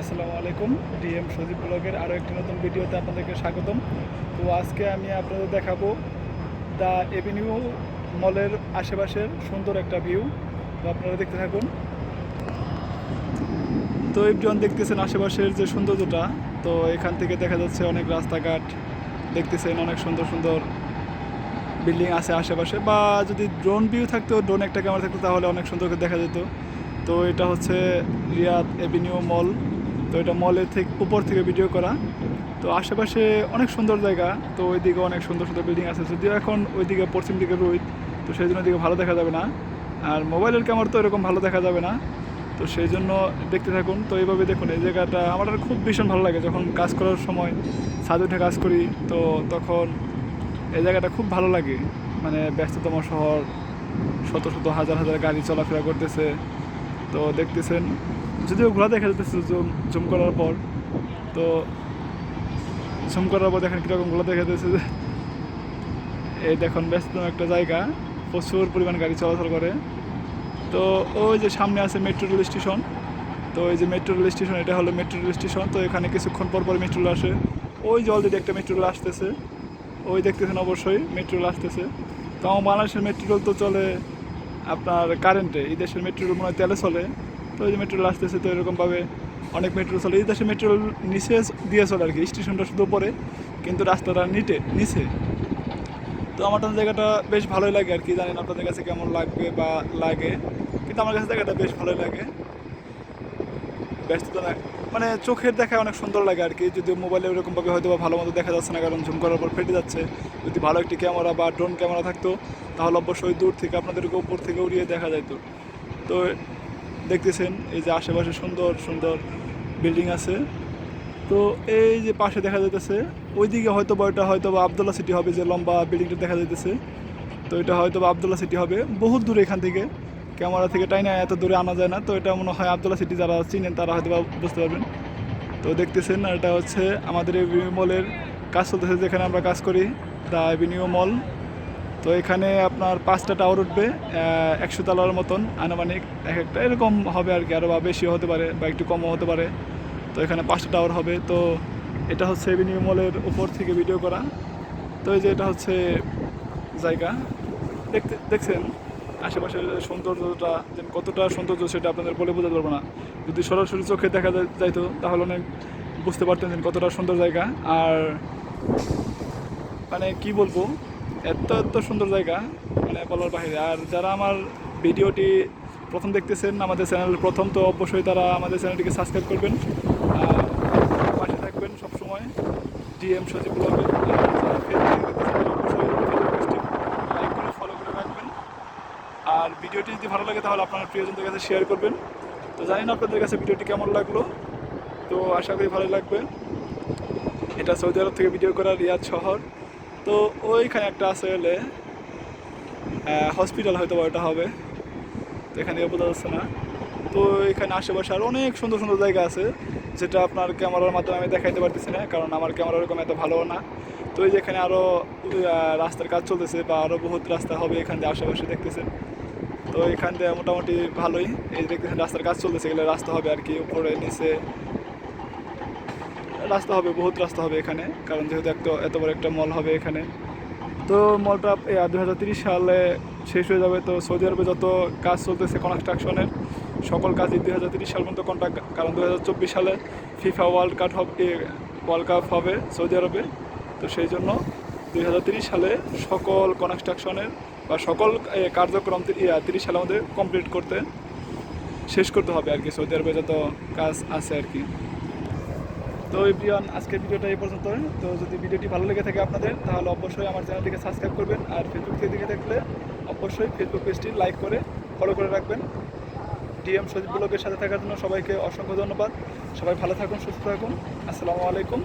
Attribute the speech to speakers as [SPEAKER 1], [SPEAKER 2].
[SPEAKER 1] আসসালামু আলাইকুম, ডিএম সজীব ব্লগের আরও একটি নতুন ভিডিওতে আপনাদেরকে স্বাগতম। তো আজকে আমি আপনাদের দেখাবো দ্য এভিনিউ মলের আশেপাশের সুন্দর একটা ভিউ। তো আপনারা দেখতে থাকুন। তো একজন দেখতেছেন আশেপাশের যে সৌন্দর্যটা। তো এখান থেকে দেখা যাচ্ছে অনেক রাস্তাঘাট, দেখতেছেন অনেক সুন্দর সুন্দর বিল্ডিং আছে আশেপাশে। বা যদি ড্রোন ভিউ থাকতো ড্রোন একটা ক্যামেরা থাকতো, তাহলে অনেক সুন্দর করে দেখা যেত। তো এটা হচ্ছে রিয়াদ এভিনিউ মল। তো এটা মলের থেকে উপর থেকে ভিডিও করা। তো আশেপাশে অনেক সুন্দর জায়গা, তো ওইদিকে অনেক সুন্দর সুন্দর বিল্ডিং আছে। যদিও এখন ওইদিকে পশ্চিম দিকে রোদ, তো সেই জন্য ওইদিকে ভালো দেখা যাবে না। আর মোবাইলের ক্যামেরা তো এরকম ভালো দেখা যাবে না। তো সেই জন্য দেখতে থাকুন। তো এইভাবে দেখুন, এই জায়গাটা আমার খুব ভীষণ ভালো লাগে। যখন কাজ করার সময় ছাদ উঠে কাজ করি, তো তখন এই জায়গাটা খুব ভালো লাগে। মানে ব্যস্ততম শহর, শত শত হাজার হাজার গাড়ি চলাফেরা করতেছে। তো দেখতেছেন যদিও ঘোরা দেখা যাচ্ছে জুম জুম করার পর, তো জুম করার পর দেখেন কীরকম ঘোরা দেখা যাচ্ছে যে এই দেখুন, ব্যস্ততম একটা জায়গা, প্রচুর পরিমাণ গাড়ি চলাচল করে। তো ওই যে সামনে আছে মেট্রো রেল স্টেশন। তো এই যে মেট্রো রেল স্টেশন, এটা হলো মেট্রো রেল স্টেশন। তো এখানে কিছুক্ষণ পর পর মেট্রো রেল আসে। ওই যে অলরেডি একটা মেট্রো রেল আসতেছে। ওই দেখতেছেন অবশ্যই মেট্রো রেল আসতেছে। তো আমার বাংলাদেশের মেট্রো রেল তো চলে আপনার কারেন্টে এই দেশের মেট্রো রেল মনে হয় তেলে চলে। তো ওই যে মেট্রো রেল আসতেছে তো এরকমভাবে অনেক মেট্রো চলে। এই দেশের মেট্রো নিচে দিয়ে চলে আর কি স্টেশনটা শুধু পরে কিন্তু রাস্তাটা নিটে, নিচে। তো আমার তো জায়গাটা বেশ ভালোই লাগে আর কি, জানি না আপনাদের কাছে কেমন লাগবে বা লাগে, কিন্তু আমার কাছে জায়গাটা বেশ ভালোই লাগে। ব্যস্ততা না মানে চোখের দেখায় অনেক সুন্দর লাগে আর কি যদি মোবাইলে ওরকমভাবে হয়তো বা ভালো মতো দেখা যাচ্ছে না, কারণ জুম করার পর ফেটে যাচ্ছে। যদি ভালো একটি ক্যামেরা বা ড্রোন ক্যামেরা থাকতো, তাহলে অবশ্যই দূর থেকে আপনাদেরকে উপর থেকে উড়িয়ে দেখা যেত তো দেখতেছেন, এই যে আশেপাশে সুন্দর সুন্দর বিল্ডিং আছে। তো এই যে পাশে দেখা যাইতেছে, ওইদিকে হয়তো বা ওইটা হয়তো বা আবদুল্লা সিটি হবে, যে লম্বা বিল্ডিংটা দেখা যাইতেছে। তো এটা হয়তো বা আবদুল্লা সিটি হবে। বহুত দূরে এখান থেকে। ক্যামেরা থেকে টাইনা এত দূরে আনা যায় না। তো এটা মনে হয় আবদুল্লা সিটি যারা চিনেন, তারা হয়তো বা বুঝতে পারবেন। তো দেখতেছেন, আর এটা হচ্ছে আমাদের এই মলের কাজ চলতেছে, যেখানে আমরা কাজ করি। দ্য এভিনিউ মল তো এখানে আপনার পাঁচটা টাওয়ার উঠবে একশো তালার মতন আনুমানিক এক একটা, এরকম হবে আর কি আরও বা বেশিও হতে পারে বা একটু কমও হতে পারে। তো এখানে পাঁচটা টাওয়ার হবে, তো এটা হচ্ছে এভিনিউ মলের উপর থেকে ভিডিও করা। তো এই যে এটা হচ্ছে জায়গা। দেখতে, দেখছেন? আশেপাশের সৌন্দর্যটা কতটা সৌন্দর্য সেটা আপনাদের বলে বোঝাতে পারব না। যদি সরাসরি চোখে দেখা যাইতো, তাহলে অনেক বুঝতে পারতেন কতটা সুন্দর জায়গা। আর মানে কি বলব? এত এত সুন্দর জায়গা মানে বলার বাহিরে। আর যারা আমার ভিডিওটি প্রথম দেখতেছেন, আমাদের চ্যানেল প্রথম, তো অবশ্যই তারা আমাদের চ্যানেলটিকে সাবস্ক্রাইব করবেন। আর পাশে থাকবেন সবসময় ডিএম সচিব ব্লগে। লাইক করে ফলো করে রাখবেন। আর ভিডিওটি যদি ভালো লাগে, তাহলে আপনার প্রিয়জনদের কাছে শেয়ার করবেন। তো জানি না আপনাদের কাছে ভিডিওটি কেমন লাগল। তো আশা করি ভালো লাগবে। এটা সৌদি আরব থেকে ভিডিও করা রিয়াদ শহর। তো ওইখানে একটা আছে হলে হসপিটাল হয়তো ওটা হবে। তো এখানে বোঝা যাচ্ছে না। তো এখানে আশেপাশে আর অনেক সুন্দর সুন্দর জায়গা আছে, যেটা আপনার ক্যামেরার মাধ্যমে আমি দেখাইতে পারতেছি না, কারণ আমার ক্যামেরা ওরকম এত ভালো না। তো এই যে এখানে আরও রাস্তার কাজ চলতেছে বা আরও বহুত রাস্তা হবে এখান দিয়ে আশেপাশে দেখতেছেন। তো এখান দিয়ে মোটামুটি ভালোই। এই দেখতেছেন রাস্তার কাজ চলতেছে, এগুলো রাস্তা হবে আর কি, উপরে, নিচে। রাস্তা হবে, বহুত রাস্তা হবে এখানে, কারণ যেহেতু একটা, এত বড় একটা মল হবে এখানে। তো মলটা দু হাজার সালে শেষ হয়ে যাবে, তো সৌদি আরবে যত কাজ চলতেছে কনস্ট্রাকশনের সকল কাজই দুই হাজার তিরিশ সাল পর্যন্ত কন্ট্রাক্ট কারণ দু হাজার চব্বিশ সালে ফিফা ওয়ার্ল্ড কাপ হবে ওয়ার্ল্ড কাপ হবে সৌদি আরবে। তো সেই জন্য দুই হাজার তিরিশ সালে সকল কনস্ট্রাকশনের বা সকল কার্যক্রম তিরিশ সালের মধ্যে কমপ্লিট করতে শেষ করতে হবে আর কি, সৌদি আরবে যত কাজ আছে আর কি। তো এভরিওয়ান, আজকের ভিডিওটা এই পর্যন্ত তো যদি ভিডিওটি ভালো লেগে থাকে আপনাদের, তাহলে অবশ্যই আমার চ্যানেলটিকে সাবস্ক্রাইব করবেন আর ফেসবুক থেকে দেখে থাকলে অবশ্যই ফেসবুক পেজটি লাইক করে ফলো করে রাখবেন। ডিএম সজীব ব্লগের সাথে থাকার জন্য সবাইকে অসংখ্য ধন্যবাদ। সবাই ভালো থাকুন, সুস্থ থাকুন। আসসালামু আলাইকুম।